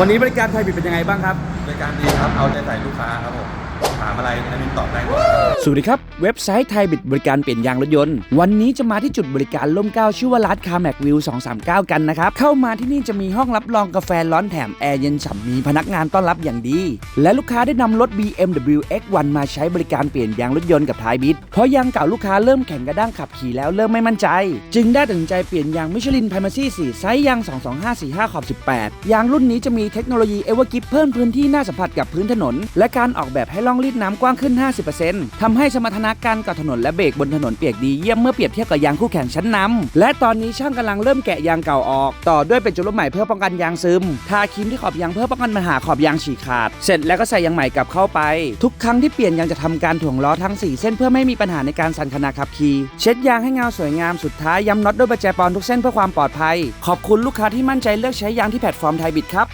วันนี้บริการไทยบิดเป็นยังไงบ้างครับ บริการดีครับ เอาใจใส่ลูกค้าครับผมถามอะไรอันนี้ตอบได้หมด สวัสดีครับ เว็บไซต์ไทยบิดบริการเปลี่ยนยางรถยนต์ วันนี้จะมาที่จุดบริการล่มเก้าชื่อว่าร้านคาแม็กวิว239 กันนะครับ เข้ามาที่นี่จะมีห้องรับรองกาแฟร้อนแถมแอร์เย็นฉ่ำมีพนักงานต้อนรับอย่างดี และลูกค้าได้นำรถ BMW X1 มาใช้บริการเปลี่ยนยางรถยนต์กับไทยบิดเพราะยางเก่าลูกค้าเริ่มแข็งกระด้างขับขี่แล้วเริ่มไม่มั่นใจ จึงได้ตัดสินใจเปลี่ยนยางมิชลินไพมาซี่4ไซส์ยาง 22545ขอบ18 ยางรุ่นนี้จะมีเทคโนโลยีเอเวอร์กิฟเพิ่มพื้นที่หน้าสัมผัสกับพื้นถนน และการออกแบบให้ล่องรีดน้ำกว้างขึ้น 50%ทำให้สมรรถนะการกับถนนและเบรกบนถนนเปียกดีเยี่ยมเมื่อเปรียบเทียบกับยางคู่แข่งชั้นนำและตอนนี้ช่างกำลังเริ่มแกะยางเก่าออก ต่อด้วยเป็นจุดลบใหม่เพื่อป้องกันยางซึม ทาครีมที่ขอบยางเพื่อป้องกันปัญหาขอบยางฉีกขาด เสร็จแล้วก็ใส่ยางใหม่กลับเข้าไป ทุกครั้งที่เปลี่ยนยางจะทำการถ่วงล้อทั้ง 4 เส้นเพื่อไม่มีปัญหาในการสั่นขณะขับขี่เช็ดยางให้เงาสวยงามสุดท้ายย้ำน็อตด้วยประแจปอนทุกเส้นเพื่อความปลอดภัย ขอบคุณลูกค้าที่มั่นใจเลือกใช้ยางที่แพลตฟอร์มไทยบิดครับ